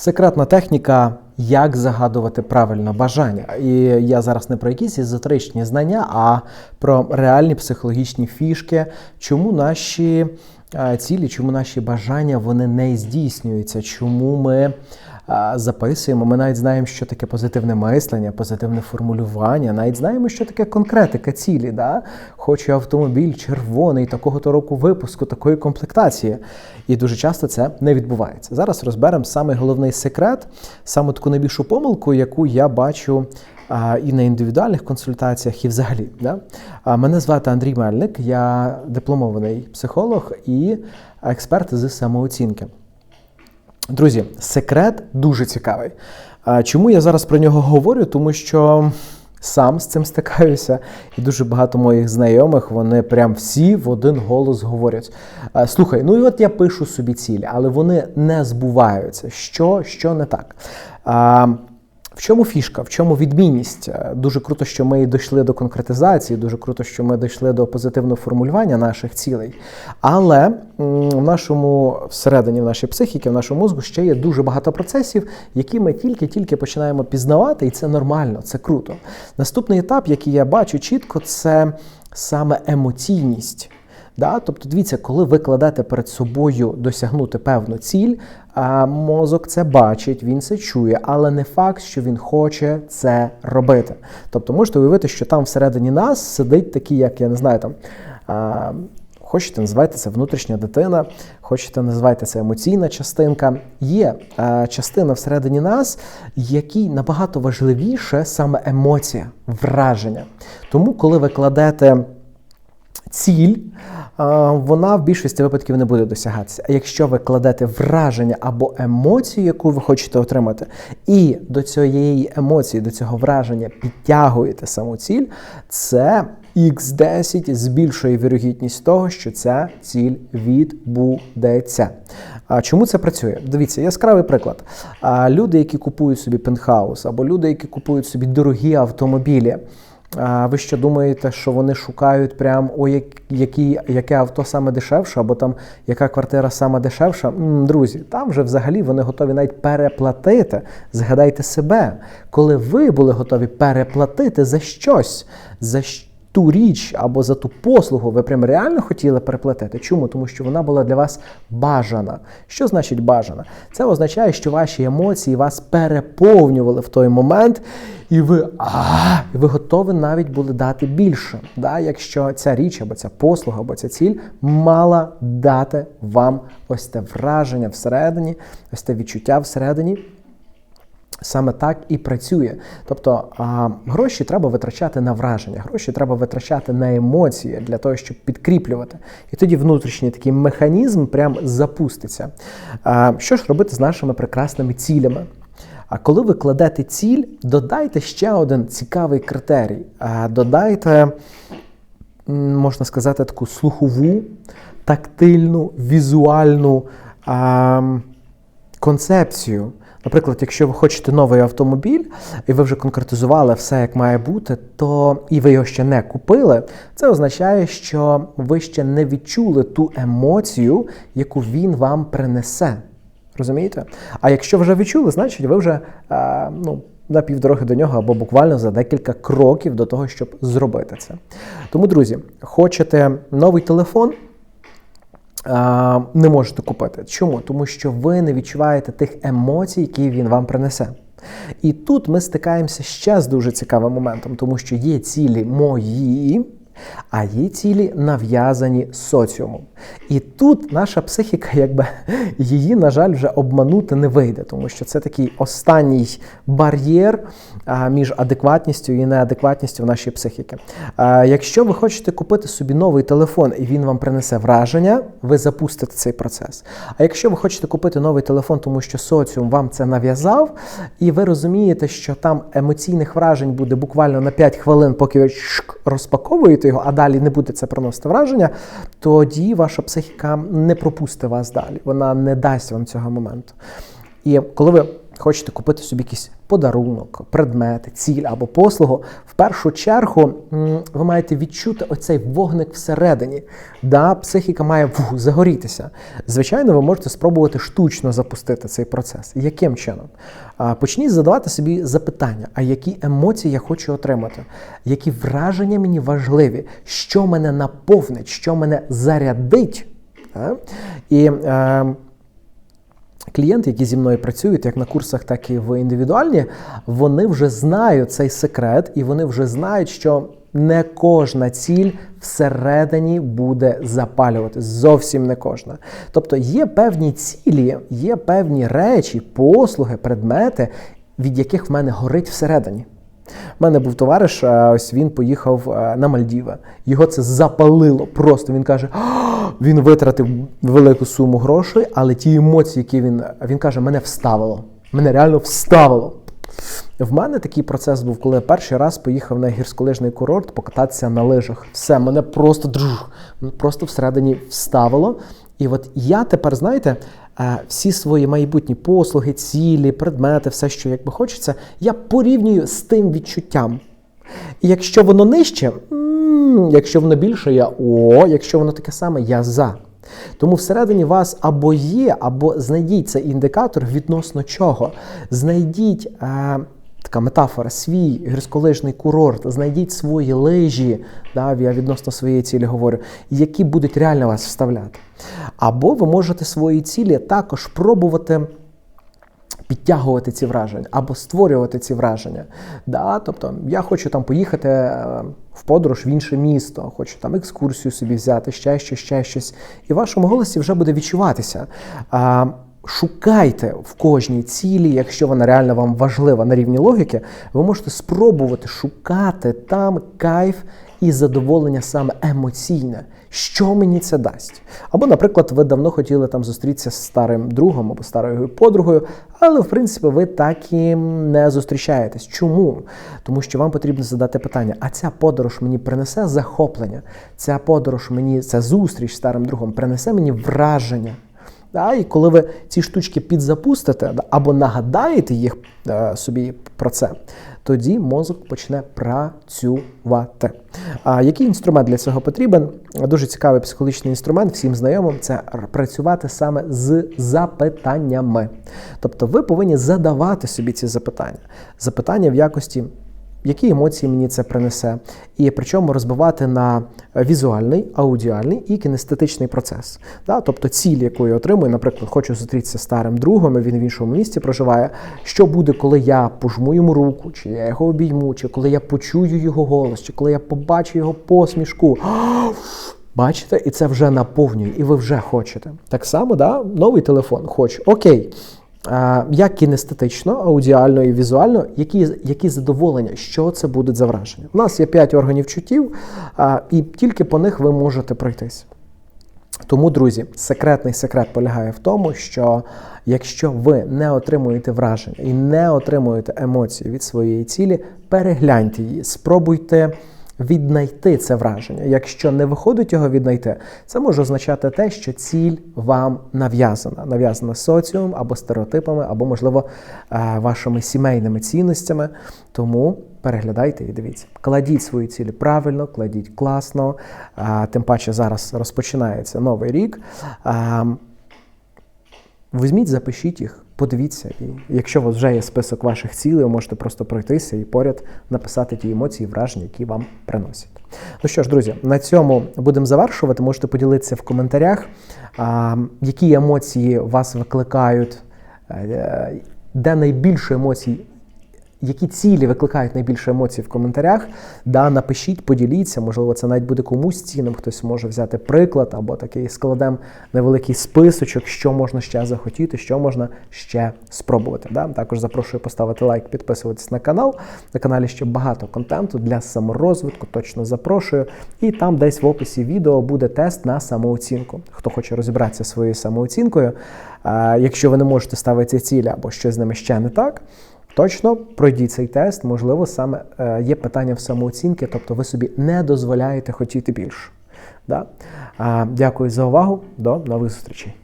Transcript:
Секретна техніка, як загадувати правильно бажання. І я зараз не про якісь езотеричні знання, а про реальні психологічні фішки, чому наші е, цілі, чому наші бажання вони не здійснюються, чому ми записуємо. Ми навіть знаємо, що таке позитивне мислення, позитивне формулювання, навіть знаємо, що таке конкретика цілі. Да? Хочу автомобіль червоний, такого-то року випуску, такої комплектації. І дуже часто це не відбувається. Зараз розберемо саме головний секрет, саме таку найбільшу помилку, яку я бачу. І на індивідуальних консультаціях, і взагалі. Да? Мене звати Андрій Мельник, я дипломований психолог і експерт з самооцінки. Друзі, секрет дуже цікавий. Чому я зараз про нього говорю? Тому що сам з цим стикаюся, і дуже багато моїх знайомих вони прям всі в один голос говорять: слухай, ну і от я пишу собі цілі, але вони не збуваються. Що, що не так? В чому фішка, в чому відмінність? Е, Дуже круто, що ми дійшли до конкретизації, дуже круто, що ми дійшли до позитивного формулювання наших цілей. Але в нашому всередині, в нашій психіки, в нашому мозку ще є дуже багато процесів, які ми тільки-тільки починаємо пізнавати, і це нормально, це круто. Наступний етап, який я бачу чітко, це саме емоційність. Да? Тобто, дивіться, коли ви кладете перед собою досягнути певну ціль, мозок це бачить, він це чує, але не факт, що він хоче це робити. Тобто, можете уявити, що там всередині нас сидить такий, як я не знаю, там. Хочете, називайте це внутрішня дитина, хочете, називайте це емоційна частинка. Є е, частина всередині нас, якій набагато важливіше саме емоція, враження. Тому, коли ви кладете ціль, вона в більшості випадків не буде досягатися. А якщо ви кладете враження або емоцію, яку ви хочете отримати, і до цієї емоції, до цього враження підтягуєте саму ціль, це X10 збільшує вірогідність того, що ця ціль відбудеться. А чому це працює? Дивіться, яскравий приклад. А, люди, які купують собі пентхаус, або люди, які купують собі дорогі автомобілі. А ви ще думаєте, що вони шукають прям о, як, які, яке авто саме дешевше, або там яка квартира саме дешевша? Друзі, там вже взагалі вони готові навіть переплатити. Згадайте себе, коли ви були готові переплатити за щось, за щ- ту річ або за ту послугу, ви прям реально хотіли переплатити. Чому? Тому що вона була для вас бажана. Що значить бажана? Це означає, що ваші емоції вас переповнювали в той момент, і ви а, і ви готові навіть були дати більше. Да? Якщо ця річ або ця послуга, або ця ціль мала дати вам ось те враження всередині, ось те відчуття всередині. Саме так і працює. Тобто а, гроші треба витрачати на враження, гроші треба витрачати на емоції для того, щоб підкріплювати. І тоді внутрішній такий механізм прям запуститься. А, що ж робити з нашими прекрасними цілями? А коли ви кладете ціль, додайте ще один цікавий критерій. А, додайте, можна сказати, таку слухову, тактильну, візуальну а, концепцію. Наприклад, якщо ви хочете новий автомобіль, і ви вже конкретизували все, як має бути, то і ви його ще не купили, це означає, що ви ще не відчули ту емоцію, яку він вам принесе. Розумієте? А якщо вже відчули, значить ви вже е, ну, на півдороги до нього або буквально за декілька кроків до того, щоб зробити це. Тому, друзі, хочете новий телефон? Не можете купити. Чому? Тому що ви не відчуваєте тих емоцій, які він вам принесе. І тут ми стикаємося ще з дуже цікавим моментом, тому що є цілі мої. А є цілі нав'язані соціумом. І тут наша психіка, якби її, на жаль, вже обманути не вийде, тому що це такий останній бар'єр між адекватністю і неадекватністю в нашій психіки. Якщо ви хочете купити собі новий телефон і він вам принесе враження, ви запустите цей процес. А якщо ви хочете купити новий телефон, тому що соціум вам це нав'язав, і ви розумієте, що там емоційних вражень буде буквально на 5 хвилин, поки ви шк його, а далі не буде це проносити враження, тоді ваша психіка не пропустить вас далі. Вона не дасть вам цього моменту. І коли ви хочете купити собі якийсь подарунок, предмет, ціль або послугу, в першу чергу ви маєте відчути оцей вогник всередині. Да, психіка має фу, загорітися. Звичайно, ви можете спробувати штучно запустити цей процес. Яким чином? Почніть задавати собі запитання, а які емоції я хочу отримати, які враження мені важливі, що мене наповнить, що мене зарядить. Да? І е, клієнти, які зі мною працюють, як на курсах, так і в індивідуальні, вони вже знають цей секрет, і вони вже знають, що не кожна ціль всередині буде запалювати. Зовсім не кожна. Тобто є певні цілі, є певні речі, послуги, предмети, від яких в мене горить всередині. У мене був товариш, ось він поїхав на Мальдіви. Його це запалило просто. Він каже, він витратив велику суму грошей, але ті емоції, які він. Він каже, мене вставило. Мене реально вставило. В мене такий процес був, коли я перший раз поїхав на гірськолижний курорт покататися на лижах. Все, мене просто просто всередині вставило. І от я тепер, знаєте, всі свої майбутні послуги, цілі, предмети, все, що якби хочеться, я порівнюю з тим відчуттям. І якщо воно нижче, якщо воно більше, я о, якщо воно таке саме, я за. Тому всередині вас або є, або знайдіть цей індикатор відносно чого. Знайдіть. Е, Така метафора, свій гірськолижний курорт, знайдіть свої лижі, да, я відносно своєї цілі говорю, які будуть реально вас вставляти. Або ви можете свої цілі також пробувати підтягувати ці враження або створювати ці враження. Да? Тобто я хочу там поїхати е, в подорож в інше місто, хочу там екскурсію собі взяти, ще щось, ще щось. І в вашому голосі вже буде відчуватися. Шукайте в кожній цілі, якщо вона реально вам важлива на рівні логіки, ви можете спробувати шукати там кайф і задоволення саме емоційне. Що мені це дасть? Або, наприклад, ви давно хотіли там зустрітися з старим другом або старою подругою, але в принципі ви так і не зустрічаєтесь. Чому? Тому що вам потрібно задати питання: а ця подорож мені принесе захоплення? Ця подорож мені, ця зустріч з старим другом принесе мені враження. Да, І коли ви ці штучки підзапустите або нагадаєте їх собі про це, тоді мозок почне працювати. А який інструмент для цього потрібен? Дуже цікавий психологічний інструмент, всім знайомим це працювати саме з запитаннями. Тобто ви повинні задавати собі ці запитання. Запитання в якості які емоції мені це принесе, і причому розбивати на візуальний, аудіальний і кінестетичний процес. Да? Тобто ціль, яку я отримую, наприклад, хочу зустрітися з старим другом, він в іншому місті проживає. Що буде, коли я пожму йому руку, чи я його обійму, чи коли я почую його голос, чи коли я побачу його посмішку. Бачите, і це вже наповнює, і ви вже хочете. Так само, да? новий телефон, хочу. Окей. Як кінестетично, аудіально і візуально, які які задоволення, що це буде за враження. У нас є 5 органів чуттів, і тільки по них ви можете пройтись. Тому, друзі, секретний секрет полягає в тому, що якщо ви не отримуєте враження і не отримуєте емоції від своєї цілі, перегляньте її, спробуйте віднайти це враження. Якщо не виходить його віднайти, це може означати те, що ціль вам нав'язана, нав'язана соціумом або стереотипами, або, можливо, е, вашими сімейними цінностями. Тому переглядайте і дивіться, кладіть свої цілі правильно, кладіть класно. Тим паче зараз розпочинається новий рік. Візьміть, запишіть їх, подивіться, і якщо у вас вже є список ваших цілей, ви можете просто пройтися і поряд написати ті емоції, враження, які вам приносять. Ну що ж, друзі, на цьому будемо завершувати. Можете поділитися в коментарях, які емоції вас викликають, е, де найбільше емоцій які цілі викликають найбільше емоцій в коментарях? Да, Напишіть, поділіться, можливо, це навіть буде комусь цінним, хтось може взяти приклад або такий складем невеликий списочок, що можна ще захотіти, що можна ще спробувати. Да? Також запрошую поставити лайк, підписуватись на канал. На каналі ще багато контенту для саморозвитку, точно запрошую. І там десь в описі відео буде тест на самооцінку. Хто хоче розібратися своєю самооцінкою, якщо ви не можете ставити цілі або щось з ними ще не так. Точно пройдіть цей тест, можливо, саме е, є питання в самооцінки, тобто ви собі не дозволяєте хотіти більше. Да? Дякую за увагу. До нових зустрічей.